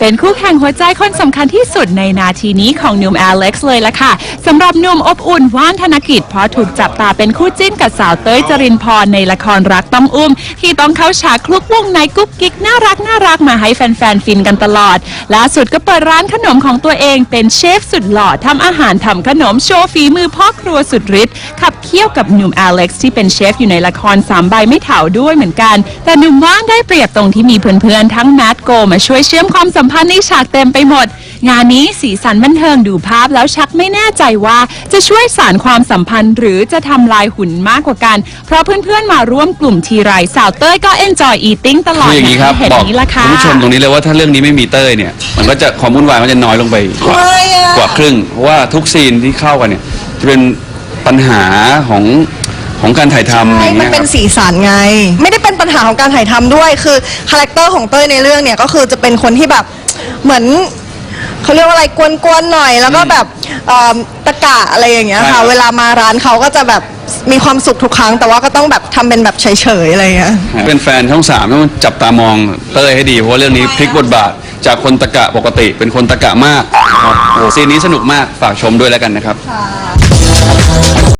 เป็นคู่แข่งหัวใจคนสำคัญที่สุดในนาทีนี้ของหนุ่มอเล็กซ์เลยล่ะค่ะสำหรับหนุ่มอบอุ่นว่านธนกิจเพราะถูกจับตาเป็นคู่จิ้นกับสาวเต้ยจรินพรในละครรักต้องอุ้ม ที่ต้องเข้าฉากคลุกวงในกุ๊กกิ๊กน่ารักน่ารักมาให้แฟนๆฟินกันตลอดล่าสุดก็เปิดร้านขนมของตัวเองเป็นเชฟสุดหล่อทำอาหารทำขนมโชว์ฝีมือพ่อครัวสุดฤทธิ์ขับเคี่ยวกับหนุ่มอเล็กซ์ที่เป็นเชฟอยู่ในละครสามใบไม่เถาด้วยเหมือนกัน แต่หนุ่มว่านได้เปรียบตรงที่มีเพื่อนๆทั้งแมทโกมาช่วยเชื่อมความสัมพันธ์ในฉากเต็มไปหมด งานนี้สีสันบันเทิงดูภาพแล้วชักไม่แน่ใจว่าจะช่วยสารความสัมพันธ์ หรือจะทำลายหุ่นมากกว่ากัน เพราะเพื่อนๆมาร่วมกลุ่มทีไรสาวเต้ยก็ enjoy eating ตลอดคืออย่างนี้ครับ เห็นบอกนี้ละค่ะ คุณผู้ชมตรงนี้เลยว่าถ้าเรื่องนี้ไม่มีเต้ยเนี่ย มันก็จะความวุ่นวายมันจะน้อยลงไปกว่าไม่อะกว่าครึ่งเพราะว่าทุกซีนที่เข้ากันเนี่ย จะเป็นปัญหาของของการถ่ายทำอใช่ย่างมัเงี้นยเป็นครับสีสันไง ไม่ได้เป็นปัญหาของการถ่ายทำด้วย คือคาแรคเตอร์ของเต้ยในเรื่องเนี่ยก็คือจะเป็นคนที่แบบ เหมือนเขาเรียกว่าอะไรกวนๆหน่อย แล้วก็แบบเอิ่มตะกะอะไรอย่างเงี้ยใช่ครัค่ะบเวลามาร้านเขาก็จะแบบมีความสุขทุกครั้ง แต่ว่าก็ต้องแบบทำเป็นแบบเฉยๆอะไรอย่างเงี้ย เป็นแฟนช่องสามต้องจับตามองเต้ยให้ดี เพราะว่าเรื่องนี้พลิกบทบาท จากคนตะกะปกติเป็นคนตะกะมากนะครับโอ้โหซีนนี้สนุกมากฝากชมด้วยแล้วกันนะครับค่ะ